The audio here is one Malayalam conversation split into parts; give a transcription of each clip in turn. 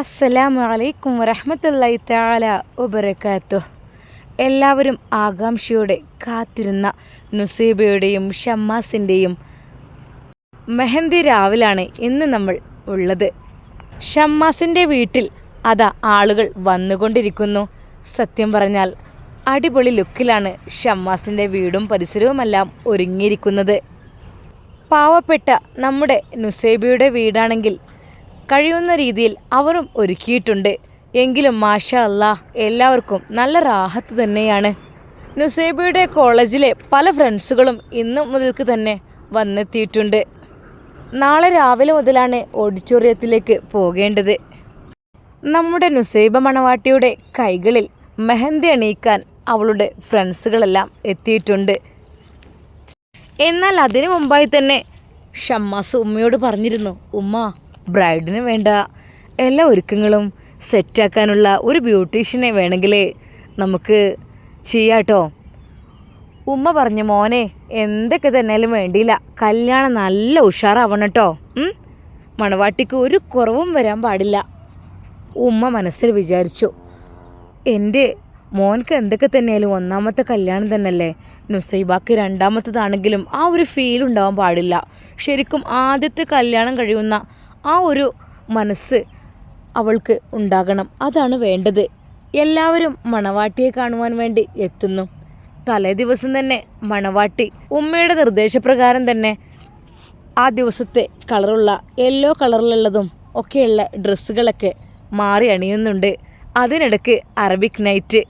അസ്സലാമു അലൈക്കും വറഹമത്തല്ലായി താല വബറകാതുഹു. എല്ലാവരും ആകാംക്ഷയോടെ കാത്തിരുന്ന നുസൈബയുടെയും ഷമ്മാസിന്റെയും മെഹന്തി രാവിലാണ് ഇന്ന് നമ്മൾ ഉള്ളത്. ഷമ്മാസിന്റെ വീട്ടിൽ അതാ ആളുകൾ വന്നുകൊണ്ടിരിക്കുന്നു. സത്യം പറഞ്ഞാൽ അടിപൊളി ലുക്കിലാണ് ഷമ്മാസിന്റെ വീടും പരിസരവുമെല്ലാം ഒരുങ്ങിയിരിക്കുന്നത്. പാവപ്പെട്ട നമ്മുടെ നുസൈബയുടെ വീടാണെങ്കിൽ കഴിയുന്ന രീതിയിൽ അവരും ഒരുക്കിയിട്ടുണ്ട്. എങ്കിലും മാഷ അല്ലാ എല്ലാവർക്കും നല്ല റാഹത്ത് തന്നെയാണ്. നുസൈബയുടെ കോളേജിലെ പല ഫ്രണ്ട്സുകളും ഇന്ന് മുതൽക്ക് തന്നെ വന്നെത്തിയിട്ടുണ്ട്. നാളെ രാവിലെ മുതലാണ് ഓഡിറ്റോറിയത്തിലേക്ക് പോകേണ്ടത്. നമ്മുടെ നുസൈബ മണവാട്ടിയുടെ കൈകളിൽ മെഹന്തി അണിയിക്കാൻ അവളുടെ ഫ്രണ്ട്സുകളെല്ലാം എത്തിയിട്ടുണ്ട്. എന്നാൽ അതിനു മുമ്പായി തന്നെ ഷമ്മാസ് ഉമ്മയോട് പറഞ്ഞിരുന്നു ഉമ്മ ബ്രൈഡിന് വേണ്ട എല്ലാ ഒരുക്കങ്ങളും സെറ്റാക്കാനുള്ള ഒരു ബ്യൂട്ടീഷ്യനെ വേണമെങ്കിൽ നമുക്ക് ചെയ്യാട്ടോ ഉമ്മ പറഞ്ഞു മോനെ എന്തൊക്കെ തന്നെയാലും വേണ്ടിയില്ല. കല്യാണം നല്ല ഉഷാറാവണം കേട്ടോ. മണവാട്ടിക്ക് ഒരു കുറവും വരാൻ പാടില്ല. ഉമ്മ മനസ്സിൽ വിചാരിച്ചു എന്റെ മോൻക്ക് എന്തൊക്കെ തന്നെയാലും ഒന്നാമത്തെ കല്യാണം തന്നെയല്ലേ. നുസൈബാക്ക് രണ്ടാമത്തതാണെങ്കിലും ആ ഒരു ഫീൽ ഉണ്ടാവാൻ പാടില്ല. ശരിക്കും ആദ്യത്തെ കല്യാണം കഴിയുന്ന ആ ഒരു മനസ്സ് അവൾക്ക് ഉണ്ടാകണം. അതാണ് വേണ്ടത്. എല്ലാവരും മണവാട്ടിയെ കാണുവാൻ വേണ്ടി എത്തുന്നു. തലേ ദിവസം തന്നെ മണവാട്ടി ഉമ്മയുടെ നിർദ്ദേശപ്രകാരം തന്നെ ആ ദിവസത്തെ കളറുള്ള യെല്ലോ കളറിലുള്ളതും ഒക്കെയുള്ള ഡ്രസ്സുകളൊക്കെ മാറി അണിയുന്നുണ്ട്. അതിനിടയ്ക്ക് അറബിക് നൈറ്റ്.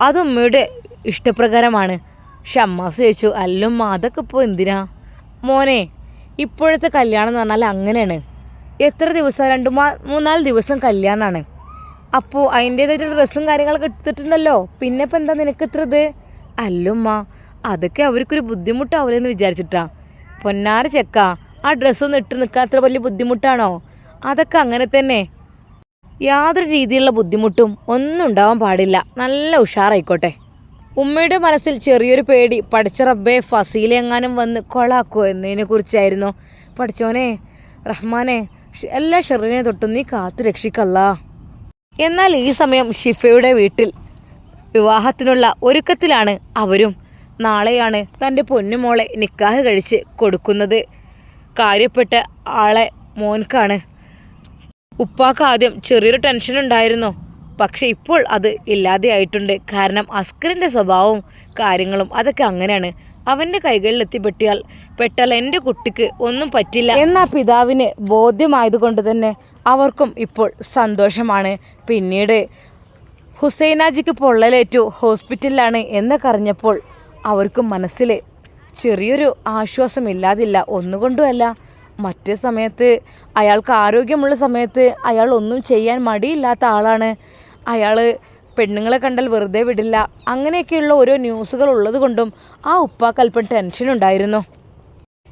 അത് ഉമ്മയുടെ ഇഷ്ടപ്രകാരമാണ്. അമ്മാസ് ചോദിച്ചു അല്ലുമ്മ അതൊക്കെ ഇപ്പോൾ എന്തിനാ? മോനെ ഇപ്പോഴത്തെ കല്യാണം എന്ന് പറഞ്ഞാൽ അങ്ങനെയാണ്. എത്ര ദിവസം? രണ്ട് മാ മൂന്നാൽ ദിവസം കല്യാണമാണ് അപ്പോൾ അതിന്റേതായിട്ട് ഡ്രസ്സും കാര്യങ്ങളൊക്കെ എടുത്തിട്ടുണ്ടല്ലോ. പിന്നെ ഇപ്പം എന്താ നിനക്ക് ഇത്ര ഇത് അല്ലുമ്മ അതൊക്കെ അവർക്കൊരു ബുദ്ധിമുട്ടാവില്ലെന്ന് വിചാരിച്ചിട്ടാ. പൊന്നാറ് ചെക്ക ആ ഡ്രസ്സൊന്നും ഇട്ട് നിൽക്കാൻ അത്ര വലിയ ബുദ്ധിമുട്ടാണോ? അതൊക്കെ അങ്ങനെ തന്നെ. യാതൊരു രീതിയിലുള്ള ബുദ്ധിമുട്ടും ഒന്നും ഉണ്ടാവാൻ പാടില്ല. നല്ല ഉഷാറായിക്കോട്ടെ. ഉമ്മയുടെ മനസ്സിൽ ചെറിയൊരു പേടി. പഠിച്ച റബ്ബെ ഫസീലെങ്ങാനും വന്ന് കൊളാക്കോ എന്നതിനെ കുറിച്ചായിരുന്നു പഠിച്ചോനെ റഹ്മാനെ എല്ലാ ഷെറിനെ തൊട്ടും നീ കാത്തു രക്ഷിക്കല്ല. എന്നാൽ ഈ സമയം ഷിഫയുടെ വീട്ടിൽ വിവാഹത്തിനുള്ള ഒരുക്കത്തിലാണ് അവരും. നാളെയാണ് തന്റെ പൊന്നുമോളെ നിക്കാഹ് കഴിച്ച് കൊടുക്കുന്നത്. കാര്യപ്പെട്ട ആളെ മോൻക്കാണ്. ഉപ്പാക്ക് ആദ്യം ചെറിയൊരു ടെൻഷൻ ഉണ്ടായിരുന്നു പക്ഷെ ഇപ്പോൾ അത് ഇല്ലാതെയായിട്ടുണ്ട്. കാരണം അസ്കറിന്റെ സ്വഭാവവും കാര്യങ്ങളും അതൊക്കെ അങ്ങനെയാണ്. അവന്റെ കൈകളിൽ എത്തിപ്പെട്ടിയാൽ പെട്ടാൽ എന്റെ കുട്ടിക്ക് ഒന്നും പറ്റില്ല. എന്ന പിതാവിന് ബോധ്യമായതുകൊണ്ട് തന്നെ അവർക്കും ഇപ്പോൾ സന്തോഷമാണ്. പിന്നീട് ഹുസൈനാജിക്ക് പൊള്ളലേറ്റു. ഹോസ്പിറ്റലിലാണ് എന്നൊക്കറിഞ്ഞപ്പോൾ അവർക്കും മനസ്സിൽ ചെറിയൊരു ആശ്വാസമില്ലാതില്ല. ഒന്നുകൊണ്ടുമല്ല മറ്റു സമയത്ത് അയാൾക്ക് ആരോഗ്യമുള്ള സമയത്ത് അയാൾ ഒന്നും ചെയ്യാൻ മടിയില്ലാത്ത ആളാണ്. അയാൾ പെണ്ണുങ്ങളെ കണ്ടാൽ വെറുതെ വിടില്ല. അങ്ങനെയൊക്കെയുള്ള ഓരോ ന്യൂസുകൾ ഉള്ളത് കൊണ്ടും ആ ഉപ്പാക്ക് അല്പം ടെൻഷൻ ഉണ്ടായിരുന്നു.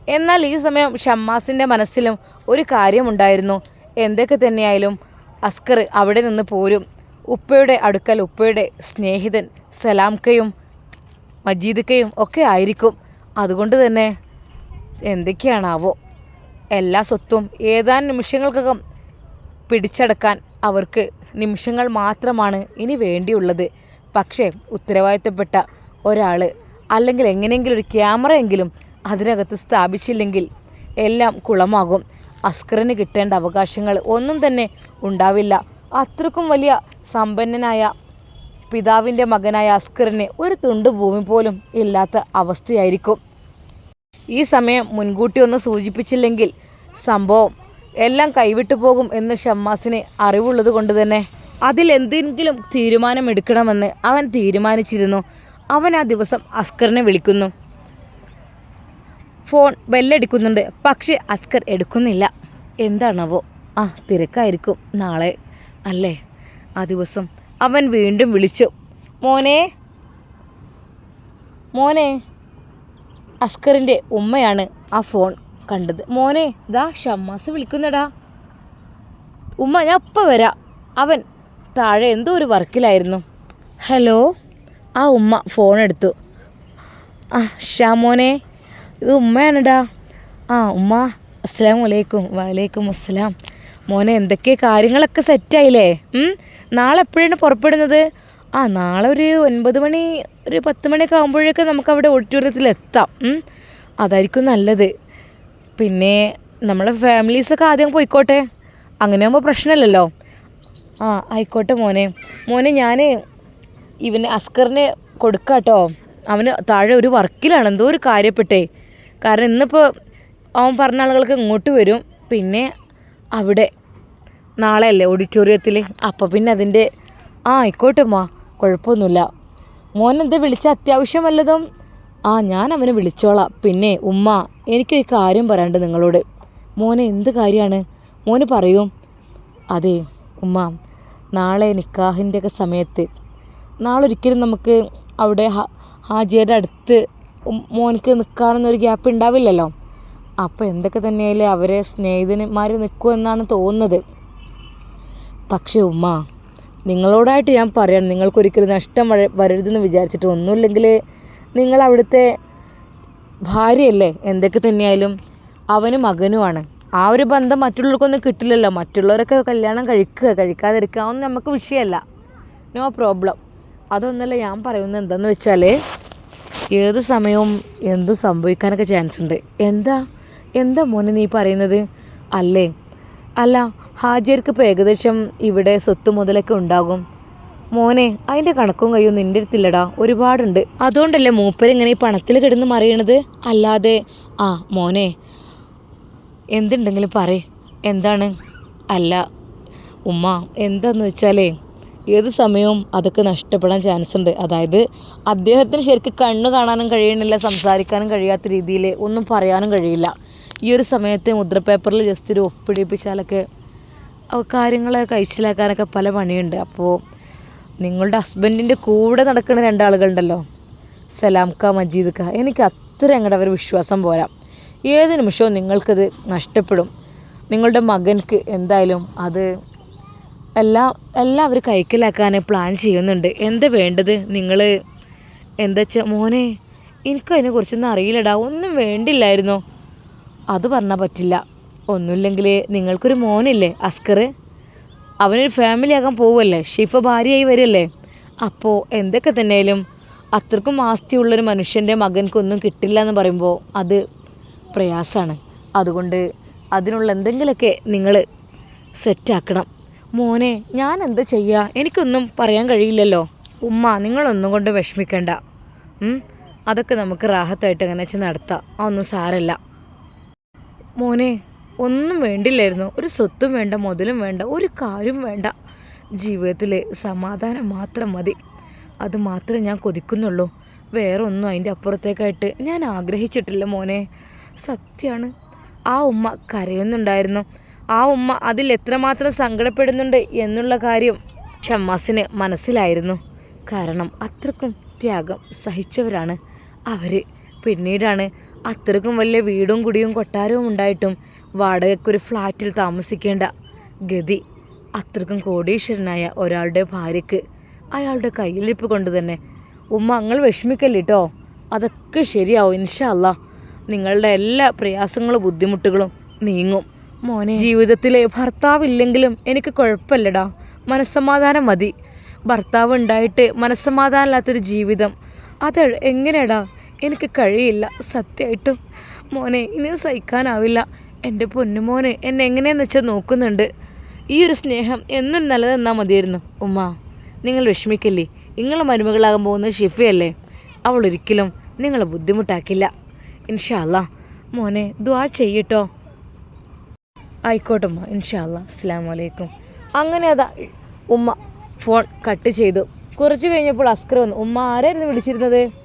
എന്നാൽ ഈ സമയം ഷമ്മാസിന്റെ മനസ്സിലും ഒരു കാര്യമുണ്ടായിരുന്നു എന്തൊക്കെ തന്നെയായാലും അസ്കർ അവിടെ നിന്ന് പോരും. ഉപ്പയുടെ അടുക്കൽ ഉപ്പയുടെ സ്നേഹിതൻ സലാംക്കയും മജീദിക്കയും ഒക്കെ ആയിരിക്കും. അതുകൊണ്ട് തന്നെ എന്തൊക്കെയാണാവോ? എല്ലാ സ്വത്തും ഏതാനും നിമിഷങ്ങൾക്കകം പിടിച്ചടക്കാൻ അവർക്ക് നിമിഷങ്ങൾ മാത്രമാണ് ഇനി വേണ്ടിയുള്ളത്. പക്ഷേ ഉത്തരവാദിത്തപ്പെട്ട ഒരാൾ അല്ലെങ്കിൽ എങ്ങനെയെങ്കിലും ഒരു ക്യാമറയെങ്കിലും അതിനകത്ത് സ്ഥാപിച്ചില്ലെങ്കിൽ എല്ലാം കുളമാകും. അസ്കറിന് കിട്ടേണ്ട അവകാശങ്ങൾ ഒന്നും തന്നെ ഉണ്ടാവില്ല. അത്രക്കും വലിയ സമ്പന്നനായ പിതാവിന്റെ മകനായ അസ്കറിന് ഒരു തുണ്ട് ഭൂമി പോലും ഇല്ലാത്ത അവസ്ഥയായിരിക്കും. ഈ സമയം മുൻകൂട്ടി ഒന്ന് സൂചിപ്പിച്ചില്ലെങ്കിൽ സംഭവം എല്ലാം കൈവിട്ടു പോകും എന്ന് ഷമ്മാസിന് അറിവുള്ളത് കൊണ്ട് തന്നെ അതിലെന്തെങ്കിലും തീരുമാനമെടുക്കണമെന്ന് അവൻ തീരുമാനിച്ചിരുന്നു. അവൻ ആ ദിവസം അസ്കറിനെ വിളിക്കുന്നു. ഫോൺ ബെല്ലടിക്കുന്നുണ്ട്. പക്ഷേ അസ്കർ എടുക്കുന്നില്ല. എന്താണവോ? ആ തിരക്കായിരിക്കും നാളെ അല്ലേ? ആ ദിവസം അവൻ വീണ്ടും വിളിച്ചു. മോനെ മോനെ അസ്കറിന്റെ ഉമ്മയാണ് ആ ഫോൺ. കണ്ടത്. മോനെ ദാ ഷമ്മാസ് വിളിക്കുന്നടാ. ഉമ്മ ഞാൻ അപ്പം വരാം. അവൻ താഴെ എന്തോ ഒരു വർക്കിലായിരുന്നു. ഹലോ? ആ ഉമ്മ ഫോൺ എടുത്തു. ആ ഷാ ഷാമോനെ ഇത് ഉമ്മയാണടാ. ആ ഉമ്മ അസ്സലാം വലൈക്കും വലൈക്കും അസ്സലാം. മോനെ എന്തൊക്കെ കാര്യങ്ങളൊക്കെ സെറ്റായില്ലേ? നാളെ എപ്പോഴാണ് പുറപ്പെടുന്നത്? ആ നാളെ ഒരു ഒൻപത് മണി ഒരു പത്ത് മണിയൊക്കെ ആകുമ്പോഴേക്ക് നമുക്ക് അവിടെ ഓഡിറ്റോറിയത്തിൽ എത്താം. അതായിരിക്കും നല്ലത്. പിന്നെ നമ്മളെ ഫാമിലീസൊക്കെ ആദ്യം പോയിക്കോട്ടെ. അങ്ങനെ ആകുമ്പോൾ പ്രശ്നമില്ലല്ലോ ആ ആയിക്കോട്ടെ മോനെ. മോനെ ഞാൻ ഇവന് അസ്കറിന് കൊടുക്കാം കേട്ടോ അവന് താഴെ ഒരു വർക്കിലാണ്. എന്തോ ഒരു കാര്യപ്പെട്ടേ. കാരണം ഇന്നിപ്പോൾ അവൻ പറഞ്ഞ ആളുകൾക്ക് ഇങ്ങോട്ട് വരും. പിന്നെ അവിടെ നാളെ അല്ലേ ഓഡിറ്റോറിയത്തിൽ അപ്പോൾ പിന്നെ അതിന്റെ ആ ആയിക്കോട്ടെ മാ കുഴപ്പമൊന്നുമില്ല. മോനെന്താ വിളിച്ച? അത്യാവശ്യം വല്ലതും ആ ഞാൻ അവനെ വിളിച്ചോളാം. പിന്നെ ഉമ്മ എനിക്കൊരു കാര്യം പറയാണ്ട് നിങ്ങളോട്. മോനെ എന്ത് കാര്യമാണ്? മോന് പറയൂ. അതെ ഉമ്മ നാളെ നിക്കാഹിന്റെയൊക്കെ സമയത്ത്. നാളെ ഒരിക്കലും നമുക്ക് അവിടെ ഹാജിയുടെ അടുത്ത് മോനക്ക് നിൽക്കാനൊന്നൊരു ഗ്യാപ്പ് ഉണ്ടാവില്ലല്ലോ. അപ്പോൾ എന്തൊക്കെ തന്നെയായാലും അവരെ സ്നേഹിതന്മാർ നിൽക്കുമെന്നാണ് തോന്നുന്നത്. പക്ഷേ ഉമ്മ നിങ്ങളോടായിട്ട് ഞാൻ പറയാം. നിങ്ങൾക്കൊരിക്കലും നഷ്ടം വര- വരരുതെന്ന് വിചാരിച്ചിട്ട് ഒന്നുമില്ലെങ്കിൽ നിങ്ങൾ അവിടുത്തെ ഭാര്യയല്ലേ? എന്തൊക്കെ തന്നെയായാലും അവനും മകനുമാണ്. ആ ഒരു ബന്ധം മറ്റുള്ളവർക്കൊന്നും കിട്ടില്ലല്ലോ. മറ്റുള്ളവരൊക്കെ കല്യാണം കഴിക്കുക കഴിക്കാതിരിക്കുക ഒന്നും നമുക്ക് വിഷയമല്ല. നോ പ്രോബ്ലം അതൊന്നല്ല ഞാൻ പറയുന്നത് എന്താണെന്ന് വെച്ചാൽ ഏത് സമയവും എന്തും സംഭവിക്കാനൊക്കെ ചാൻസ് ഉണ്ട്. എന്താ? എന്താ മോനെ നീ പറയുന്നത്? അല്ലേ? അല്ല ഹാജിയർക്ക് ഇപ്പോൾ ഏകദേശം ഇവിടെ സ്വത്ത് മുതലൊക്കെ ഉണ്ടാകും. മോനെ അതിന്റെ കണക്കും കയ്യും നിന്റെ അടുത്തില്ലടാ. ഒരുപാടുണ്ട്. അതുകൊണ്ടല്ലേ മൂപ്പര് ഇങ്ങനെ ഈ പണത്തിൽ കിടന്ന് മറിയണത്? അല്ലാതെ ആ മോനെ എന്തുണ്ടെങ്കിലും പറ എന്താണ്? അല്ല ഉമ്മ എന്താന്ന് വെച്ചാലേ ഏത് സമയവും അതൊക്കെ നഷ്ടപ്പെടാൻ ചാൻസ് ഉണ്ട് അതായത് അദ്ദേഹത്തിന് ശരിക്കും കണ്ണ് കാണാനും കഴിയണില്ല സംസാരിക്കാനും കഴിയാത്ത രീതിയിൽ ഒന്നും പറയാനും കഴിയില്ല. ഈ ഒരു സമയത്ത് മുദ്രപേപ്പറിൽ ജസ്റ്റ് ഒരു ഒപ്പിടിപ്പിച്ചാലൊക്കെ കാര്യങ്ങൾ കഴിച്ചിലാക്കാനൊക്കെ പല പണിയുണ്ട്. അപ്പോൾ നിങ്ങളുടെ ഹസ്ബൻഡിന്റെ കൂടെ നടക്കുന്ന രണ്ടാളുകളുണ്ടല്ലോ. സലാം ക മജീദ് ക. എനിക്ക് അത്ര അങ്ങോട്ട് അവർ വിശ്വാസം പോരാ. ഏത് നിമിഷവും നിങ്ങൾക്കത് നഷ്ടപ്പെടും. നിങ്ങളുടെ മകൻക്ക് എന്തായാലും അത് എല്ലാ എല്ലാം അവർ കൈക്കലാക്കാൻ പ്ലാൻ ചെയ്യുന്നുണ്ട്. എന്താ വേണ്ടത്? നിങ്ങൾ എന്താ വെച്ചാൽ മോനെ എനിക്കതിനെ കുറിച്ചൊന്നും അറിയില്ലടാ. ഒന്നും വേണ്ടില്ലായിരുന്നോ? അത് പറഞ്ഞാൽ പറ്റില്ല. ഒന്നുമില്ലെങ്കിൽ നിങ്ങൾക്കൊരു മോനില്ലേ അസ്കർ അവനൊരു ഫാമിലി ആകാൻ പോവുമല്ലേ ഷിഫ ഭാര്യയായി വരില്ലേ? അപ്പോൾ എന്തൊക്കെ തന്നെയാലും അത്രക്കും ആസ്തിയുള്ളൊരു മനുഷ്യന്റെ മകൻക്കൊന്നും കിട്ടില്ല എന്ന് പറയുമ്പോൾ അത് പ്രയാസമാണ് അതുകൊണ്ട് അതിനുള്ള എന്തെങ്കിലുമൊക്കെ നിങ്ങൾ സെറ്റാക്കണം മോനെ ഞാൻ എന്താ ചെയ്യുക എനിക്കൊന്നും പറയാൻ കഴിയില്ലല്ലോ. ഉമ്മ നിങ്ങളൊന്നും കൊണ്ട് വിഷമിക്കണ്ട? അതൊക്കെ നമുക്ക് റാഹത്തായിട്ട് അങ്ങനെ വെച്ച് നടത്താം. അതൊന്നും സാരല്ല. മോനെ ഒന്നും വേണ്ടില്ലായിരുന്നു. ഒരു സ്വത്തും വേണ്ട മുതലും വേണ്ട ഒരു കാര്യം വേണ്ട. ജീവിതത്തിൽ സമാധാനം മാത്രം മതി. അത് മാത്രമേ ഞാൻ കൊതിക്കുന്നുള്ളൂ. വേറെ ഒന്നും അതിന്റെ അപ്പുറത്തേക്കായിട്ട് ഞാൻ ആഗ്രഹിച്ചിട്ടില്ല മോനെ. സത്യമാണ് ആ ഉമ്മ കരയുന്നുണ്ടായിരുന്നു. ആ ഉമ്മ അതിൽ എത്രമാത്രം സങ്കടപ്പെടുന്നുണ്ട് എന്നുള്ള കാര്യം ഷമ്മാസിന് മനസ്സിലായിരുന്നു. കാരണം അത്രക്കും ത്യാഗം സഹിച്ചവരാണ് അവർ പിന്നീടാണ് അത്രക്കും വലിയ വീടും കുടിയും കൊട്ടാരവും ഉണ്ടായിട്ടും വാടകയ്ക്കൊരു ഫ്ലാറ്റിൽ താമസിക്കേണ്ട ഗതി. അത്രക്കും കോടീശ്വരനായ ഒരാളുടെ ഭാര്യയ്ക്ക് അയാളുടെ കയ്യിലിരിപ്പ് കൊണ്ട് തന്നെ. ഉമ്മ അങ്ങൾ വിഷമിക്കല്ലേ കേട്ടോ അതൊക്കെ ശരിയാവും ഇൻഷല്ല നിങ്ങളുടെ എല്ലാ പ്രയാസങ്ങളും ബുദ്ധിമുട്ടുകളും നീങ്ങും. മോനെ ജീവിതത്തിലെ ഭർത്താവില്ലെങ്കിലും എനിക്ക് കുഴപ്പമില്ലടാ. മനസ്സമാധാനം മതി. ഭർത്താവ് ഉണ്ടായിട്ട് മനസ്സമാധാനമില്ലാത്തൊരു ജീവിതം അത് എങ്ങനെയാടാ? എനിക്ക് കഴിയില്ല സത്യമായിട്ടും. മോനെ ഇനി സഹിക്കാനാവില്ല. എന്റെ പൊന്നുമോനെ എന്നെ എങ്ങനെയാന്ന് വെച്ചാൽ നോക്കുന്നുണ്ട്? ഈ ഒരു സ്നേഹം എന്നും നിലനിന്നാൽ മതിയായിരുന്നു. ഉമ്മ നിങ്ങൾ വിഷമിക്കല്ലേ? നിങ്ങൾ മരുമകളാകാൻ പോകുന്നത് ഷിഫയല്ലേ? അവൾ ഒരിക്കലും നിങ്ങളെ ബുദ്ധിമുട്ടാക്കില്ല. ഇൻഷാല്ല മോനെ ദ്വാ ചെയ്യട്ടോ. ആയിക്കോട്ടെ ഉമ്മ ഇൻഷാല്ല അസ്സാം വലൈക്കും അങ്ങനെ അതാ ഉമ്മ ഫോൺ കട്ട് ചെയ്തു. കുറച്ച് കഴിഞ്ഞപ്പോൾ അസ്കർ വന്നു. ഉമ്മ ആരായിരുന്നു വിളിച്ചിരുന്നത്?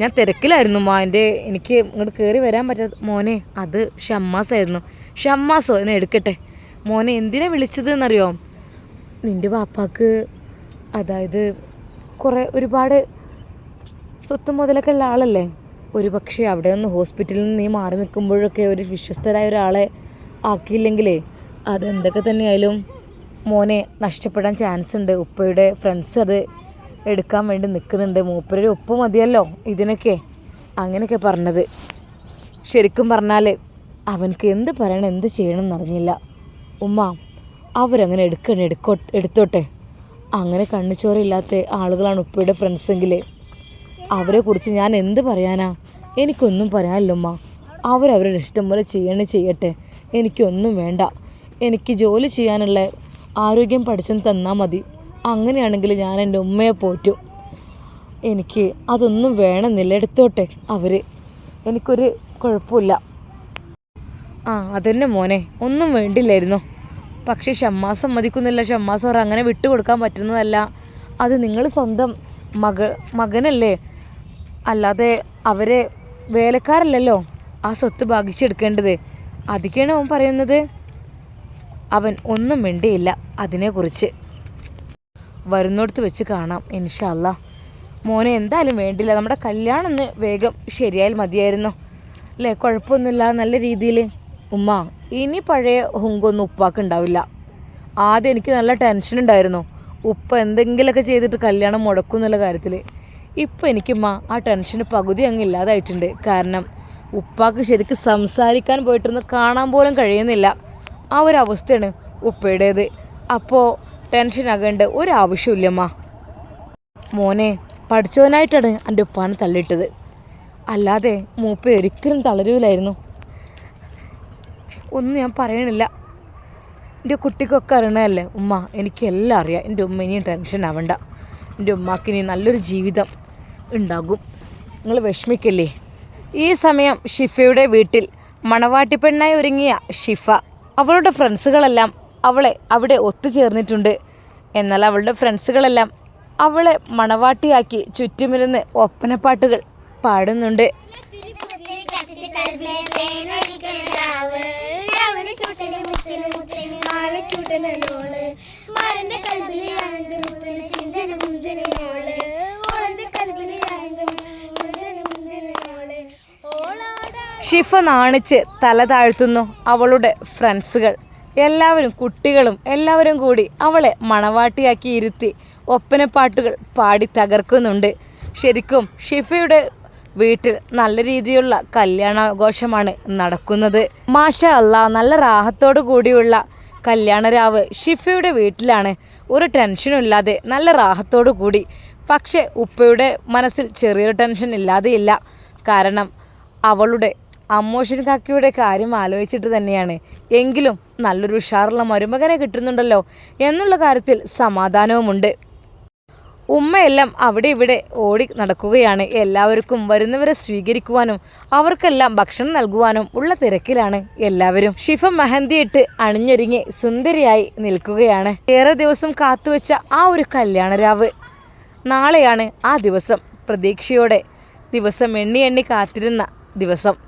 ഞാൻ തിരക്കിലായിരുന്നു ഉമ്മ. എന്റെ എനിക്ക് ഇങ്ങോട്ട് കയറി വരാൻ പറ്റാത്ത മോനെ അത് ഷമ്മാസായിരുന്നു. ഷമ്മാസോ എന്ന് എടുക്കട്ടെ. മോനെ എന്തിനാ വിളിച്ചത് എന്നറിയോ നിന്റെ പാപ്പാക്ക് അതായത് കുറേ ഒരുപാട് സ്വത്ത് മുതലൊക്കെ ഉള്ള ആളല്ലേ? ഒരു പക്ഷേ അവിടെ നിന്ന് ഹോസ്പിറ്റലിൽ നിന്ന് നീ മാറി നിൽക്കുമ്പോഴൊക്കെ ഒരു വിശ്വസ്തരായ ഒരാളെ ആക്കിയില്ലെങ്കിലേ അതെന്തൊക്കെ തന്നെയായാലും മോനെ നഷ്ടപ്പെടാൻ ചാൻസ് ഉണ്ട് ഉപ്പയുടെ ഫ്രണ്ട്സ് അത് എടുക്കാൻ വേണ്ടി നിൽക്കുന്നുണ്ട് മൂപ്പരൊരു ഉപ്പ് മതിയല്ലോ ഇതിനൊക്കെ. അങ്ങനെയൊക്കെ പറഞ്ഞത്. ശരിക്കും പറഞ്ഞാൽ അവനക്ക് എന്ത് പറയണം എന്ത് ചെയ്യണം എന്നറിഞ്ഞില്ല ഉമ്മ അവരങ്ങനെ എടുക്കണേ എടുക്കോ എടുത്തോട്ടെ. അങ്ങനെ കണ്ണിച്ചോറില്ലാത്ത ആളുകളാണ് ഉപ്പയുടെ ഫ്രണ്ട്സെങ്കിൽ അവരെക്കുറിച്ച് ഞാൻ എന്ത് പറയാനാ? എനിക്കൊന്നും പറയാനില്ല ഉമ്മ. അവരവരുടെ ഇഷ്ടം പോലെ ചെയ്യണേ ചെയ്യട്ടെ. എനിക്കൊന്നും വേണ്ട. എനിക്ക് ജോലി ചെയ്യാനുള്ള ആരോഗ്യം പഠിച്ചെന്ന് തന്നാൽ മതി. അങ്ങനെയാണെങ്കിൽ ഞാൻ എന്റെ ഉമ്മയെ പോറ്റും. എനിക്ക് അതൊന്നും വേണമെന്നില്ല. എടുത്തോട്ടെ അവർ എനിക്കൊരു കുഴപ്പമില്ല. ആ അതന്നെ മോനെ. ഒന്നും വേണ്ടില്ലായിരുന്നു. പക്ഷേ ഷമ്മാസ് സമ്മതിക്കുന്നില്ല ഷമ്മാസ് അവർ അങ്ങനെ വിട്ടുകൊടുക്കാൻ പറ്റുന്നതല്ല. അത് നിങ്ങൾ സ്വന്തം മക മകനല്ലേ? അല്ലാതെ അവരെ വേലക്കാരല്ലല്ലോ? ആ സ്വത്ത് ഭാഗിച്ചെടുക്കേണ്ടത്. അതൊക്കെയാണ് അവൻ പറയുന്നത്? അവൻ ഒന്നും മിണ്ടിയില്ല അതിനെക്കുറിച്ച്. വരുന്നിടത്ത് വെച്ച് കാണാം ഇൻഷല്ല മോനെ എന്തായാലും വേണ്ടില്ല. നമ്മുടെ കല്യാണം ഒന്ന് വേഗം ശരിയായാൽ മതിയായിരുന്നു. അല്ലേ? കുഴപ്പമൊന്നുമില്ല നല്ല രീതിയിൽ. ഉമ്മ ഇനി പഴയ ഹുങ്കൊന്നും ഉപ്പാക്ക് ഉണ്ടാവില്ല. ആദ്യം എനിക്ക് നല്ല ടെൻഷൻ ഉണ്ടായിരുന്നു. ഉപ്പ എന്തെങ്കിലുമൊക്കെ ചെയ്തിട്ട് കല്യാണം മുടക്കും എന്നുള്ള കാര്യത്തിൽ. ഇപ്പം എനിക്കുമ്മ ആ ടെൻഷൻ പകുതി അങ്ങ് ഇല്ലാതായിട്ടുണ്ട്. കാരണം ഉപ്പാക്ക് ശരിക്കും സംസാരിക്കാൻ പോയിട്ടൊന്ന് കാണാൻ പോലും കഴിയുന്നില്ല. ആ ഒരു അവസ്ഥയാണ് ഉപ്പയുടേത്. അപ്പോൾ ടെൻഷൻ ആകേണ്ട ഒരു ആവശ്യമില്ലമ്മ മോനെ പഠിച്ചവനായിട്ടാണ് എന്റെ ഉപ്പാനെ തള്ളിയിട്ടത്. അല്ലാതെ മൂപ്പ ഒരിക്കലും തളരൂലായിരുന്നു. ഒന്നും ഞാൻ പറയണില്ല. എന്റെ കുട്ടിക്കൊക്കെ അറിയണതല്ലേ ഉമ്മ എനിക്കെല്ലാം അറിയാം. എന്റെ ഉമ്മ ഇനിയും ടെൻഷൻ ആവണ്ട എന്റെ ഉമ്മാക്ക് ഇനി നല്ലൊരു ജീവിതം ഉണ്ടാകും. നിങ്ങൾ വിഷമിക്കല്ലേ? ഈ സമയം ഷിഫയുടെ വീട്ടിൽ മണവാട്ടി പെണ്ണായി ഒരുങ്ങിയ ഷിഫ അവളുടെ ഫ്രണ്ട്സുകളെല്ലാം അവളെ അവിടെ ഒത്തുചേർന്നിട്ടുണ്ട്. എന്നാൽ അവളുടെ ഫ്രണ്ട്സുകളെല്ലാം അവളെ മണവാട്ടിയാക്കി ചുറ്റുമിരുന്ന് ഒപ്പനപ്പാട്ടുകൾ പാടുന്നുണ്ട്. ഷിഫ നാണിച്ച് തല താഴ്ത്തുന്നു അവളുടെ ഫ്രണ്ട്സുകൾ. എല്ലാവരും കുട്ടികളും എല്ലാവരും കൂടി അവളെ മണവാട്ടിയാക്കി ഇരുത്തി ഒപ്പനപ്പാട്ടുകൾ പാടി തകർക്കുന്നുണ്ട്. ശരിക്കും ഷിഫയുടെ വീട്ടിൽ നല്ല രീതിയിലുള്ള കല്യാണാഘോഷമാണ് നടക്കുന്നത്. മാഷ അല്ല നല്ല റാഹത്തോടു കൂടിയുള്ള കല്യാണരാവ് ഷിഫയുടെ വീട്ടിലാണ്. ഒരു ടെൻഷനും ഇല്ലാതെ നല്ല റാഹത്തോടു കൂടി. പക്ഷേ ഉപ്പയുടെ മനസ്സിൽ ചെറിയൊരു ടെൻഷൻ ഇല്ലാതെയില്ല. കാരണം അവളുടെ അമ്മോഷൻ കാക്കിയുടെ കാര്യം ആലോചിച്ചിട്ട് തന്നെയാണ്. എങ്കിലും നല്ലൊരു ഉഷാറുള്ള മരുമകനെ കിട്ടുന്നുണ്ടല്ലോ എന്നുള്ള കാര്യത്തിൽ സമാധാനവുമുണ്ട്. ഉമ്മയെല്ലാം അവിടെ ഇവിടെ ഓടി നടക്കുകയാണ്. എല്ലാവർക്കും വരുന്നവരെ സ്വീകരിക്കുവാനും അവർക്കെല്ലാം ഭക്ഷണം നൽകുവാനും ഉള്ള തിരക്കിലാണ് എല്ലാവരും. ഷിഫ മെഹന്തിയിട്ട് അണിഞ്ഞൊരുങ്ങി സുന്ദരിയായി നിൽക്കുകയാണ്. ഏറെ ദിവസം കാത്തുവെച്ച ആ ഒരു കല്യാണരാവ്. നാളെയാണ് ആ ദിവസം. പ്രതീക്ഷയോടെ ദിവസം എണ്ണി എണ്ണി കാത്തിരുന്ന ദിവസം.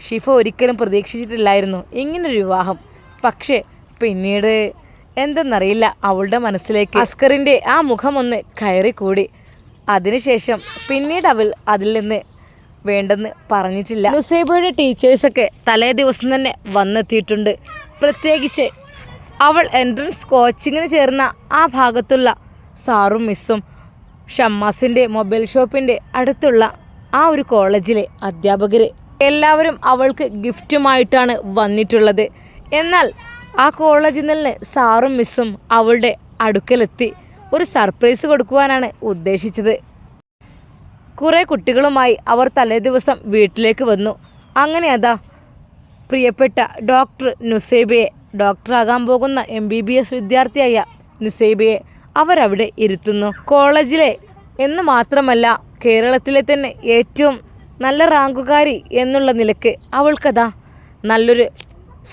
ഷിഫ ഒരിക്കലും പ്രതീക്ഷിച്ചിട്ടില്ലായിരുന്നു. ഇങ്ങനൊരു വിവാഹം. പക്ഷേ പിന്നീട് എന്തെന്നറിയില്ല അവളുടെ മനസ്സിലേക്ക് അസ്കറിന്റെ ആ മുഖമൊന്ന് കയറിക്കൂടി. അതിനുശേഷം പിന്നീട് അവൾ അതിൽ നിന്ന് വേണ്ടെന്ന് പറഞ്ഞിട്ടില്ല. നുസൈബയുടെ ടീച്ചേഴ്സൊക്കെ തലേ ദിവസം തന്നെ വന്നെത്തിയിട്ടുണ്ട്. പ്രത്യേകിച്ച് അവൾ എൻട്രൻസ് കോച്ചിങ്ങിന് ചേർന്ന ആ ഭാഗത്തുള്ള സാറും മിസ്സും ഷമ്മാസിന്റെ മൊബൈൽ ഷോപ്പിന്റെ അടുത്തുള്ള ആ ഒരു കോളേജിലെ അധ്യാപകർ എല്ലാവരും അവൾക്ക് ഗിഫ്റ്റുമായിട്ടാണ് വന്നിട്ടുള്ളത്. എന്നാൽ ആ കോളേജിൽ നിന്ന് സാറും മിസ്സും അവളുടെ അടുക്കലെത്തി ഒരു സർപ്രൈസ് കൊടുക്കുവാനാണ് ഉദ്ദേശിച്ചത്. കുറേ കുട്ടികളുമായി അവർ തലേദിവസം വീട്ടിലേക്ക് വന്നു. അങ്ങനെ അതാ പ്രിയപ്പെട്ട ഡോക്ടർ നുസൈബയെ ഡോക്ടറാകാൻ പോകുന്ന എം ബി ബി എസ് വിദ്യാർത്ഥിയായ നുസൈബയെ അവരവിടെ ഇരുത്തുന്നു. കോളേജിലെ എന്ന് മാത്രമല്ല കേരളത്തിലെ തന്നെ ഏറ്റവും നല്ല റാങ്കുകാരി എന്നുള്ള നിലയ്ക്ക് അവൾക്കതാ നല്ലൊരു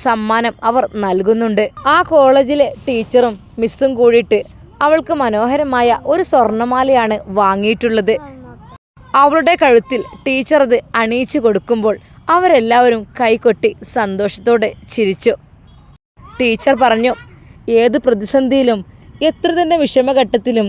സമ്മാനം അവർ നൽകുന്നുണ്ട്. ആ കോളേജിലെ ടീച്ചറും മിസ്സും കൂടിയിട്ട് അവൾക്ക് മനോഹരമായ ഒരു സ്വർണമാലയാണ് വാങ്ങിയിട്ടുള്ളത്. അവളുടെ കഴുത്തിൽ ടീച്ചർ അത് അണിയിച്ചു കൊടുക്കുമ്പോൾ അവരെല്ലാവരും കൈകൊട്ടി സന്തോഷത്തോടെ ചിരിച്ചു. ടീച്ചർ പറഞ്ഞു ഏത് പ്രതിസന്ധിയിലും എത്ര തന്നെ വിഷമഘട്ടത്തിലും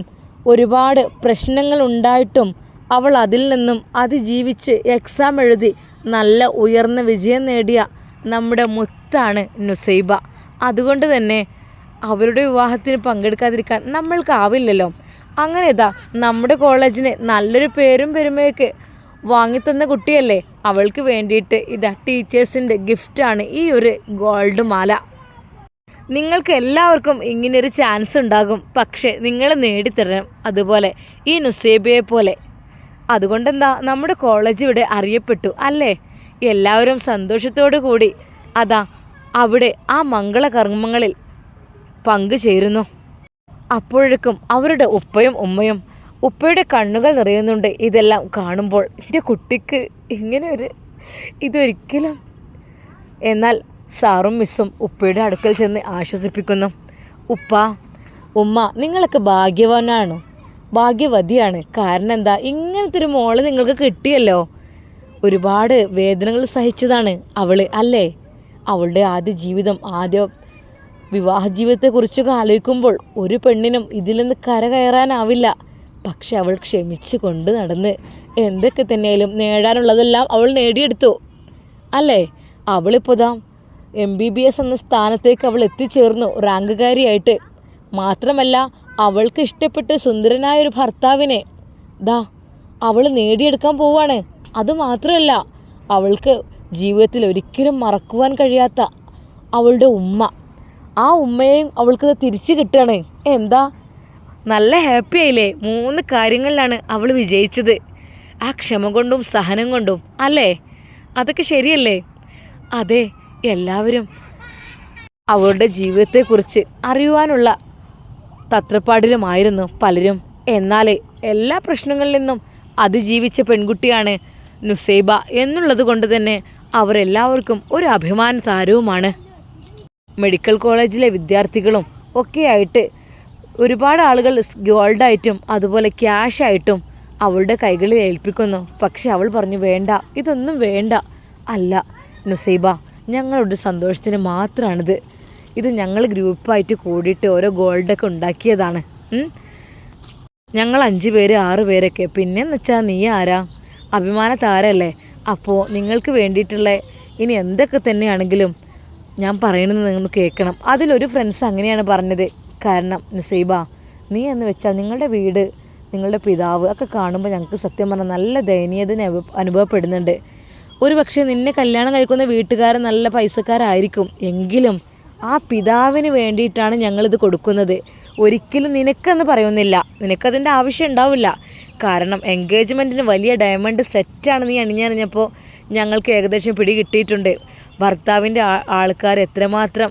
ഒരുപാട് പ്രശ്നങ്ങൾ ഉണ്ടായിട്ടും അവൾ അതിൽ നിന്നും അതിജീവിച്ച് എക്സാം എഴുതി നല്ല ഉയർന്ന വിജയം നേടിയ നമ്മുടെ മുത്താണ് നുസൈബ. അതുകൊണ്ട് തന്നെ അവരുടെ വിവാഹത്തിന് പങ്കെടുക്കാതിരിക്കാൻ നമ്മൾക്കാവില്ലല്ലോ അങ്ങനെ ഇതാ നമ്മുടെ കോളേജിന് നല്ലൊരു പേരും പെരുമയൊക്കെ വാങ്ങിത്തന്ന കുട്ടിയല്ലേ? അവൾക്ക് വേണ്ടിയിട്ട് ഇതാ ടീച്ചേഴ്സിന്റെ ഗിഫ്റ്റാണ് ഈ ഒരു ഗോൾഡ് മാല. നിങ്ങൾക്ക് എല്ലാവർക്കും ഇങ്ങനൊരു ചാൻസ് ഉണ്ടാകും. പക്ഷേ നിങ്ങൾ നേടിത്തരണം. അതുപോലെ ഈ നുസേബിയെ പോലെ അതുകൊണ്ടെന്താ നമ്മുടെ കോളേജ് ഇവിടെ അറിയപ്പെട്ടു അല്ലേ? എല്ലാവരും സന്തോഷത്തോടു കൂടി അതാ അവിടെ ആ മംഗളകർമ്മങ്ങളിൽ പങ്കുചേരുന്നു അപ്പോഴേക്കും അവരുടെ ഉപ്പയും ഉമ്മയും ഉപ്പയുടെ കണ്ണുകൾ നിറയുന്നുണ്ട് ഇതെല്ലാം കാണുമ്പോൾ. എന്റെ കുട്ടിക്ക് ഇങ്ങനെ ഒരു ഇതൊരിക്കലും എന്നാൽ സാറും മിസ്സും ഉപ്പയുടെ അടുക്കൽ ചെന്ന് ആശ്വസിപ്പിക്കുന്നു. ഉപ്പ ഉമ്മ നിങ്ങളൊക്കെ ഭാഗ്യവാനാണ്? ഭാഗ്യവതിയാണ്. കാരണം എന്താ? ഇങ്ങനത്തെ ഒരു മോൾ നിങ്ങൾക്ക് കിട്ടിയല്ലോ. ഒരുപാട് വേദനകൾ സഹിച്ചതാണ് അവൾ അല്ലേ? അവളുടെ ആദ്യ ജീവിതം ആദ്യ വിവാഹ ജീവിതത്തെക്കുറിച്ചൊക്കെ ആലോചിക്കുമ്പോൾ ഒരു പെണ്ണിനും ഇതിൽ നിന്ന് കരകയറാനാവില്ല പക്ഷെ അവൾ ക്ഷമിച്ച് കൊണ്ട് നടന്ന് എന്തൊക്കെ തന്നെയായാലും നേടാനുള്ളതെല്ലാം അവൾ നേടിയെടുത്തു. അല്ലേ? അവളിപ്പോൾ ദാ എം ബി ബി എസ് എന്ന സ്ഥാനത്തേക്ക് അവൾ എത്തിച്ചേർന്നു. റാങ്കുകാരിയായിട്ട്. മാത്രമല്ല അവൾക്ക് ഇഷ്ടപ്പെട്ട് സുന്ദരനായ ഒരു ഭർത്താവിനെ ദാ അവൾ നേടിയെടുക്കാൻ പോവാണ്. അത് മാത്രമല്ല അവൾക്ക് ജീവിതത്തിൽ ഒരിക്കലും മറക്കുവാൻ കഴിയാത്ത അവളുടെ ഉമ്മ. ആ ഉമ്മയെയും അവൾക്ക് തിരിച്ചു കിട്ടുകയാണ്. എന്താ? നല്ല ഹാപ്പി ആയില്ലേ? മൂന്ന് കാര്യങ്ങളിലാണ് അവൾ വിജയിച്ചത്. ആ ക്ഷമ കൊണ്ടും സഹനം കൊണ്ടും അല്ലേ? അതൊക്കെ ശരിയല്ലേ? അതെ എല്ലാവരും അവളുടെ ജീവിതത്തെക്കുറിച്ച് അറിയുവാനുള്ള തത്രപ്പാടിലുമായിരുന്നു പലരും. എന്നാൽ എല്ലാ പ്രശ്നങ്ങളിൽ നിന്നും അതിജീവിച്ച പെൺകുട്ടിയാണ് നുസൈബ എന്നുള്ളത് കൊണ്ട് തന്നെ അവരെല്ലാവർക്കും ഒരു അഭിമാന താരവുമാണ് മെഡിക്കൽ കോളേജിലെ വിദ്യാർത്ഥികളും ഒക്കെയായിട്ട് ഒരുപാട് ആളുകൾ ഗോൾഡായിട്ടും അതുപോലെ ക്യാഷായിട്ടും അവളുടെ കൈകളിൽ ഏൽപ്പിക്കുന്നു. പക്ഷെ അവൾ പറഞ്ഞു വേണ്ട ഇതൊന്നും വേണ്ട. അല്ല നുസൈബ ഞങ്ങളുടെ സന്തോഷത്തിന് മാത്രമാണിത് ഇത് ഞങ്ങൾ ഗ്രൂപ്പായിട്ട് കൂടിയിട്ട് ഓരോ ഗോൾഡൊക്കെ ഉണ്ടാക്കിയതാണ്. ഞങ്ങൾ അഞ്ച് പേര് ആറ് പേരൊക്കെ. പിന്നെന്ന് വെച്ചാൽ നീ ആരാ? അഭിമാന താരല്ലേ. അപ്പോൾ നിങ്ങൾക്ക് വേണ്ടിയിട്ടുള്ള ഇനി എന്തൊക്കെ തന്നെയാണെങ്കിലും ഞാൻ പറയണത് നിങ്ങൾ കേൾക്കണം. അതിലൊരു ഫ്രണ്ട്സ് അങ്ങനെയാണ് പറഞ്ഞത്. കാരണം നുസൈബ നീ എന്ന് വെച്ചാൽ നിങ്ങളുടെ വീട് നിങ്ങളുടെ പിതാവ് ഒക്കെ കാണുമ്പോൾ ഞങ്ങൾക്ക് സത്യം പറഞ്ഞാൽ നല്ല ദയനീയതനെ അനുഭവപ്പെടുന്നുണ്ട്. ഒരു പക്ഷേ നിന്നെ കല്യാണം കഴിക്കുന്ന വീട്ടുകാരൻ നല്ല പൈസക്കാരായിരിക്കും. എങ്കിലും ആ പിതാവിന് വേണ്ടിയിട്ടാണ് ഞങ്ങളിത് കൊടുക്കുന്നത്. ഒരിക്കലും നിനക്കെന്ന് പറയുന്നില്ല. നിനക്കതിന്റെ ആവശ്യം ഉണ്ടാവില്ല. കാരണം എൻഗേജ്മെന്റിന് വലിയ ഡയമണ്ട് സെറ്റാണ് നീ അണിഞ്ഞറിഞ്ഞപ്പോൾ ഞങ്ങൾക്ക് ഏകദേശം പിടി കിട്ടിയിട്ടുണ്ട് ഭർത്താവിന്റെ ആൾക്കാർ എത്രമാത്രം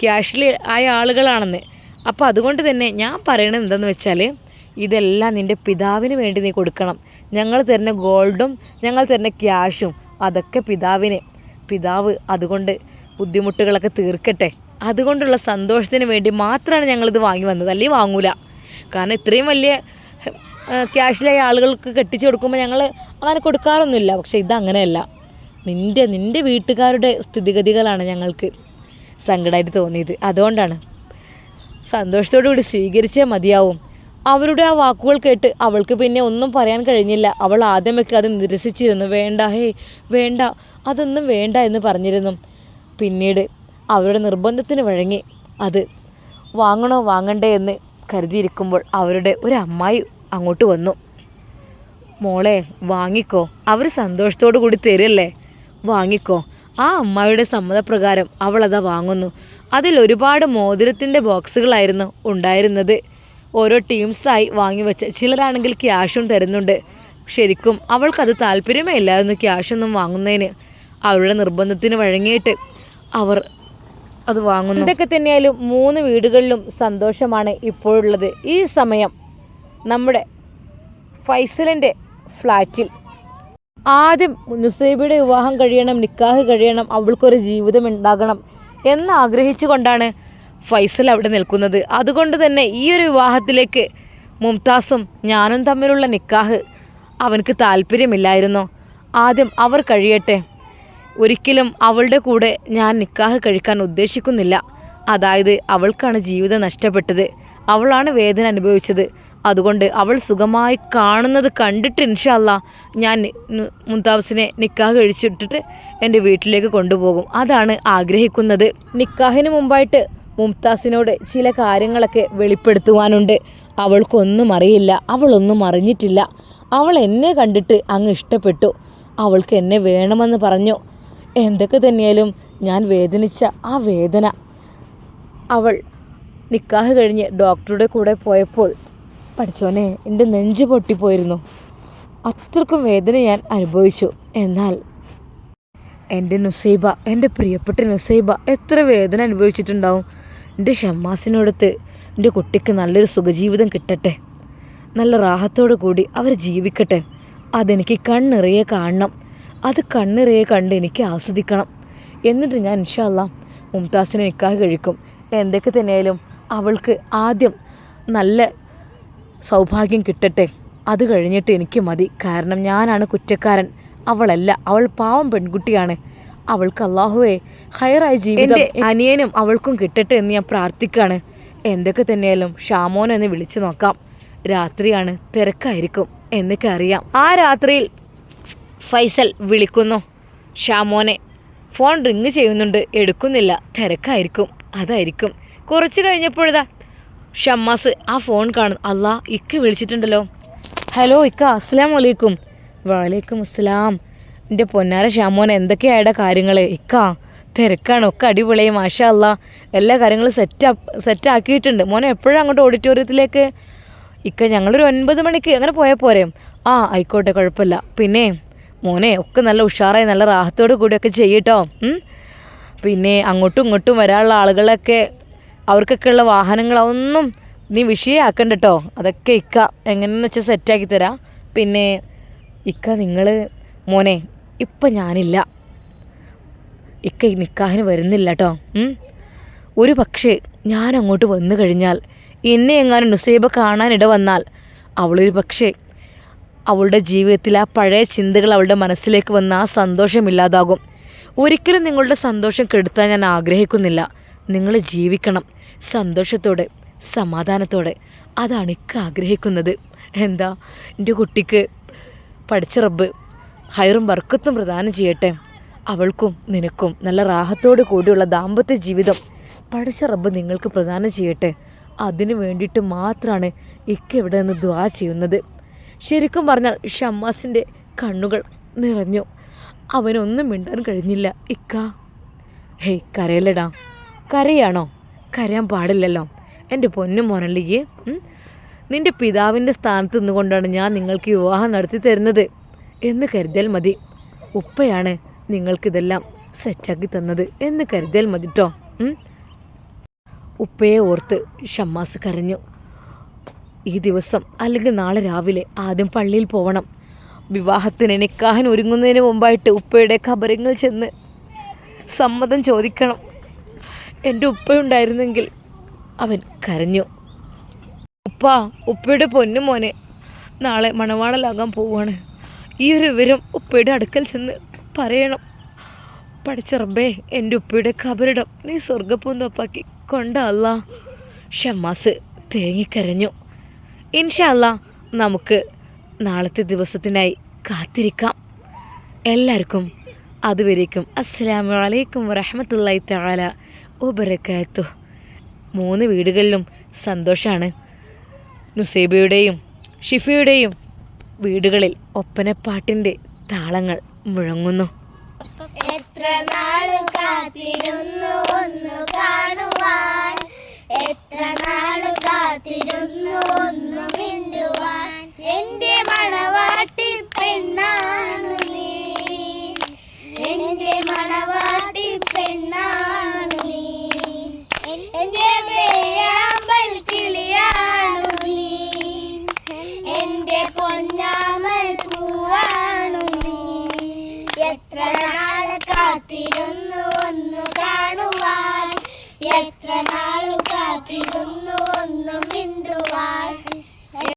ക്യാഷിൽ ആയ ആളുകളാണെന്ന്. അപ്പോൾ അതുകൊണ്ട് തന്നെ ഞാൻ പറയണത് എന്തെന്ന് വെച്ചാൽ ഇതെല്ലാം നിന്റെ പിതാവിന് വേണ്ടി നീ കൊടുക്കണം. ഞങ്ങൾ തരുന്ന ഗോൾഡും ഞങ്ങൾ തരുന്ന ക്യാഷും അതൊക്കെ പിതാവിന്. പിതാവ് അതുകൊണ്ട് ബുദ്ധിമുട്ടുകളൊക്കെ തീർക്കട്ടെ. അതുകൊണ്ടുള്ള സന്തോഷത്തിന് വേണ്ടി മാത്രമാണ് ഞങ്ങളിത് വാങ്ങി വന്നത്. അല്ലെങ്കിൽ വാങ്ങൂല. കാരണം ഇത്രയും വലിയ ക്യാഷിലായി ആളുകൾക്ക് കെട്ടിച്ചു കൊടുക്കുമ്പോൾ ഞങ്ങൾ അങ്ങനെ കൊടുക്കാറൊന്നുമില്ല. പക്ഷേ ഇതങ്ങനെയല്ല. നിന്റെ നിന്റെ വീട്ടുകാരുടെ സ്ഥിതിഗതികളാണ് ഞങ്ങൾക്ക് സങ്കടമായിട്ട് തോന്നിയത്. അതുകൊണ്ടാണ്. സന്തോഷത്തോടു കൂടി സ്വീകരിച്ചേ മതിയാവും. അവരുടെ ആ വാക്കുകൾ കേട്ട് അവൾക്ക് പിന്നെ ഒന്നും പറയാൻ കഴിഞ്ഞില്ല. അവൾ ആദ്യമൊക്കെ അത് നിരസിച്ചിരുന്നു. വേണ്ട ഹേ വേണ്ട അതൊന്നും വേണ്ട എന്ന് പറഞ്ഞിരുന്നു. പിന്നീട് അവരുടെ നിർബന്ധത്തിന് വഴങ്ങി അത് വാങ്ങണോ വാങ്ങണ്ടേ എന്ന് കരുതിയിരിക്കുമ്പോൾ അവരുടെ ഒരു അമ്മായി അങ്ങോട്ട് വന്നു. മോളെ വാങ്ങിക്കോ. അവർ സന്തോഷത്തോടു കൂടി തരല്ലേ? വാങ്ങിക്കോ. ആ അമ്മായിയുടെ സമ്മതപ്രകാരം അവൾ അതാ വാങ്ങുന്നു. അതിൽ ഒരുപാട് മോതിരത്തിന്റെ ബോക്സുകളായിരുന്നു ഉണ്ടായിരുന്നത്. ഓരോ ടീംസായി വാങ്ങിവെച്ച് ചിലരാണെങ്കിൽ ക്യാഷും തരുന്നുണ്ട്. ശരിക്കും അവൾക്കത് താല്പര്യമേ ഇല്ലായിരുന്നു ക്യാഷൊന്നും വാങ്ങുന്നതിന്. അവരുടെ നിർബന്ധത്തിന് വഴങ്ങിയിട്ട് അവർ അത് വാങ്ങുന്നു. ഇതൊക്കെ തന്നെയായാലും മൂന്ന് വീടുകളിലും സന്തോഷമാണ് ഇപ്പോഴുള്ളത്. ഈ സമയം നമ്മുടെ ഫൈസലിന്റെ ഫ്ലാറ്റിൽ ആദ്യം നുസൈബയുടെ വിവാഹം കഴിയണം നിക്കാഹ് കഴിയണം അവൾക്കൊരു ജീവിതം ഉണ്ടാകണം എന്ന് ആഗ്രഹിച്ചുകൊണ്ടാണ് ഫൈസൽ അവിടെ നിൽക്കുന്നത്. അതുകൊണ്ട് തന്നെ ഈ ഒരു വിവാഹത്തിലേക്ക് മുംതാസും ഞാനും തമ്മിലുള്ള നിക്കാഹ് അവനക്ക് താല്പര്യമില്ലായിരുന്നു. ആദ്യം അവർ കഴിയട്ടെ ഒരിക്കലും അവളുടെ കൂടെ ഞാൻ നിക്കാഹ് കഴിക്കാൻ ഉദ്ദേശിക്കുന്നില്ല. അതായത് അവൾക്കാണ് ജീവിതം നഷ്ടപ്പെട്ടത്. അവളാണ് വേദന അനുഭവിച്ചത്. അതുകൊണ്ട് അവൾ സുഖമായി കാണുന്നത് കണ്ടിട്ട് ഇൻഷല്ല ഞാൻ മുംതാബ്സിനെ നിക്കാഹ് കഴിച്ചിട്ടിട്ട് എന്റെ വീട്ടിലേക്ക് കൊണ്ടുപോകും. അതാണ് ആഗ്രഹിക്കുന്നത്. നിക്കാഹിന് മുമ്പായിട്ട് മുംതാസിനോട് ചില കാര്യങ്ങളൊക്കെ വെളിപ്പെടുത്തുവാനുണ്ട്. അവൾക്കൊന്നും അറിയില്ല. അവളൊന്നും അറിഞ്ഞിട്ടില്ല. അവൾ എന്നെ കണ്ടിട്ട് അങ്ങ് ഇഷ്ടപ്പെട്ടു. അവൾക്ക് എന്നെ വേണമെന്ന് പറഞ്ഞു. എന്തൊക്കെ തന്നെയാലും ഞാൻ വേദനിച്ച ആ വേദന. അവൾ നിക്കാഹ് കഴിഞ്ഞ് ഡോക്ടറുടെ കൂടെ പോയപ്പോൾ പഠിച്ചോനെ എന്റെ നെഞ്ച് പൊട്ടിപ്പോയിരുന്നു. അത്രക്കും വേദന ഞാൻ അനുഭവിച്ചു. എന്നാൽ എന്റെ നുസൈബ എന്റെ പ്രിയപ്പെട്ട നുസൈബ എത്ര വേദന അനുഭവിച്ചിട്ടുണ്ടാവും? എന്റെ ഷമ്മാസിനോടത്ത് എന്റെ കുട്ടിക്ക് നല്ലൊരു സുഖജീവിതം കിട്ടട്ടെ. നല്ല റാഹത്തോടു കൂടി അവർ ജീവിക്കട്ടെ. അതെനിക്ക് കണ്ണിറിയെ കാണണം. അത് കണ്ണിറയെ കണ്ട് എനിക്ക് ആസ്വദിക്കണം. എന്നിട്ട് ഞാൻ ഇൻഷാല്ല മുംതാസിനെ നിൽക്കാൻ കഴിക്കും. എന്തൊക്കെ തന്നെയായാലും അവൾക്ക് ആദ്യം നല്ല സൗഭാഗ്യം കിട്ടട്ടെ. അത് കഴിഞ്ഞിട്ട് എനിക്ക് മതി. കാരണം ഞാനാണ് കുറ്റക്കാരൻ. അവളല്ല. അവൾ പാവം പെൺകുട്ടിയാണ്. അവൾക്ക് അള്ളാഹുവേ ഹയറായ ജീവിതം അനിയനും അവൾക്കും കിട്ടട്ടെ എന്ന് ഞാൻ പ്രാർത്ഥിക്കുകയാണ് എന്തൊക്കെ തന്നെയാലും ഷാമോൻ എന്ന് വിളിച്ചു നോക്കാം. രാത്രിയാണ് തിരക്കായിരിക്കും. എന്നൊക്കെ അറിയാം. ആ രാത്രിയിൽ ഫൈസൽ വിളിക്കുന്നു. ഷാമോനെ ഫോൺ റിങ് ചെയ്യുന്നുണ്ട്. എടുക്കുന്നില്ല. തിരക്കായിരിക്കും. അതായിരിക്കും. കുറച്ച് കഴിഞ്ഞപ്പോഴിതാ. ഷമ്മാസ് ആ ഫോൺ കാണും അല്ലാ ഇക്ക വിളിച്ചിട്ടുണ്ടല്ലോ. ഹലോ ഇക്ക അസ്സലാം വലൈക്കും വലൈക്കും അസ്സലാം. എന്റെ പൊന്നാര ഷാമോൻ എന്തൊക്കെയായുടെ കാര്യങ്ങൾ ഇക്ക തിരക്കാണ്. ഒക്കെ അടിപൊളിയായി. മാഷാ അല്ല എല്ലാ കാര്യങ്ങളും സെറ്റ് സെറ്റ് ആക്കിയിട്ടുണ്ട്. മോനെ എപ്പോഴും അങ്ങോട്ട് ഓഡിറ്റോറിയത്തിലേക്ക്? ഇക്ക ഞങ്ങളൊരു ഒൻപത് മണിക്ക്. അങ്ങനെ പോയാൽ പോരെ. ആ ആയിക്കോട്ടെ കുഴപ്പമില്ല. പിന്നെ മോനെ ഒക്കെ നല്ല ഉഷാറായി നല്ല റാഹത്തോടു കൂടിയൊക്കെ ചെയ്യട്ടോ? പിന്നെ അങ്ങോട്ടും ഇങ്ങോട്ടും വരാനുള്ള ആളുകളൊക്കെ അവർക്കൊക്കെ ഉള്ള വാഹനങ്ങളൊന്നും നീ വിഷയമാക്കണ്ട കേട്ടോ അതൊക്കെ ഇക്ക എങ്ങനെയെന്ന് വെച്ചാൽ സെറ്റാക്കി തരാം. പിന്നെ ഇക്ക നിങ്ങൾ മോനെ ഇപ്പം ഞാനില്ല. ഇക്ക നിക്കാഹിന് വരുന്നില്ല കേട്ടോ ഒരു പക്ഷേ ഞാൻ അങ്ങോട്ട് വന്നു കഴിഞ്ഞാൽ എന്നെ എങ്ങാനും നുസൈബ കാണാനിട വന്നാൽ അവളൊരു പക്ഷേ അവളുടെ ജീവിതത്തിൽ ആ പഴയ ചിന്തകൾ അവളുടെ മനസ്സിലേക്ക് വന്ന ആ സന്തോഷമില്ലാതാകും ഒരിക്കലും നിങ്ങളുടെ സന്തോഷം കെടുത്താൻ ഞാൻ ആഗ്രഹിക്കുന്നില്ല. നിങ്ങൾ ജീവിക്കണം. സന്തോഷത്തോടെ സമാധാനത്തോടെ. അതാണ് ഇക്ക ആഗ്രഹിക്കുന്നത്. എന്താ? എന്റെ കുട്ടിക്ക് പഠിച്ച റബ്ബ് ഹൈറും വർക്കത്തും പ്രദാനം ചെയ്യട്ടെ. അവൾക്കും നിനക്കും നല്ല റാഹത്തോടു കൂടിയുള്ള ദാമ്പത്യ ജീവിതം പഠിച്ച റബ്ബ് നിങ്ങൾക്ക് പ്രദാനം ചെയ്യട്ടെ. അതിനു വേണ്ടിയിട്ട് മാത്രമാണ് ഇക്ക ഇവിടെ നിന്ന് ദ്വാ ചെയ്യുന്നത്. ശരിക്കും പറഞ്ഞാൽ ഷമ്മാസിന്റെ കണ്ണുകൾ നിറഞ്ഞു. അവനൊന്നും മിണ്ടാൻ കഴിഞ്ഞില്ല. ഇക്ക. ഹേയ് കരയല്ലടാ. കരയാണോ? കരയാൻ പാടില്ലല്ലോ. എന്റെ പൊന്നു മോനല്ലിക്ക് നിന്റെ പിതാവിന്റെ സ്ഥാനത്ത് നിന്നുകൊണ്ടാണ് ഞാൻ നിങ്ങൾക്ക് വിവാഹം നടത്തി തരുന്നത്. എന്ന് കരുതിയാൽ മതി. ഉപ്പയാണ് നിങ്ങൾക്കിതെല്ലാം സെറ്റാക്കി തന്നത്. എന്ന് കരുതിയാൽ മതിട്ടോ ഉപ്പയെ ഓർത്ത് ഷമ്മാസ് കരഞ്ഞു. ഈ ദിവസം അല്ലെങ്കിൽ നാളെ രാവിലെ ആദ്യം പള്ളിയിൽ പോകണം വിവാഹത്തിന് നിക്കാഹൻ ഒരുങ്ങുന്നതിന് മുമ്പായിട്ട് ഉപ്പയുടെ ഖബറിങ്ങൾ ചെന്ന് സമ്മതം ചോദിക്കണം. എന്റെ ഉപ്പയുണ്ടായിരുന്നെങ്കിൽ അവൻ കരഞ്ഞു. ഉപ്പ ഉപ്പയുടെ പൊന്നു മോനെ നാളെ മണവാളലാകാൻ പോവാണ് ഈ ഒരു വിവരം ഉപ്പയുടെ അടുക്കൽ ചെന്ന് പറയണം. പഠിച്ചറബേ എന്റെ ഉപ്പയുടെ ഖബറിടം നീ സ്വർഗപ്പൂന്തപ്പാക്കി കൊണ്ട അല്ലാ ഷമ്മാസ് തേങ്ങിക്കരഞ്ഞു ഇൻഷല്ല നമുക്ക് നാളത്തെ ദിവസത്തിനായി കാത്തിരിക്കാം. എല്ലാവർക്കും അതുവരേക്കും അസ്സാം വലൈക്കും വറഹമത്തല്ലായി തആല വബറകാത്തു. മൂന്ന് വീടുകളിലും സന്തോഷമാണ് നുസൈബയുടെയും ഷിഫയുടെയും വീടുകളിൽ ഒപ്പനപ്പാട്ടിന്റെ താളങ്ങൾ മുഴങ്ങുന്നു. എത്ര നാളും കാത്തിരുന്നു ഒന്ന് കാണുവാൻ. എത്ര കാത്തിരുന്നു ഒന്ന് മിണ്ടുവാൻ എന്റെ മണവാട്ടി പെണ്ണാണ് നീ. എന്റെ മണവാട്ടി പെണ്ണാണു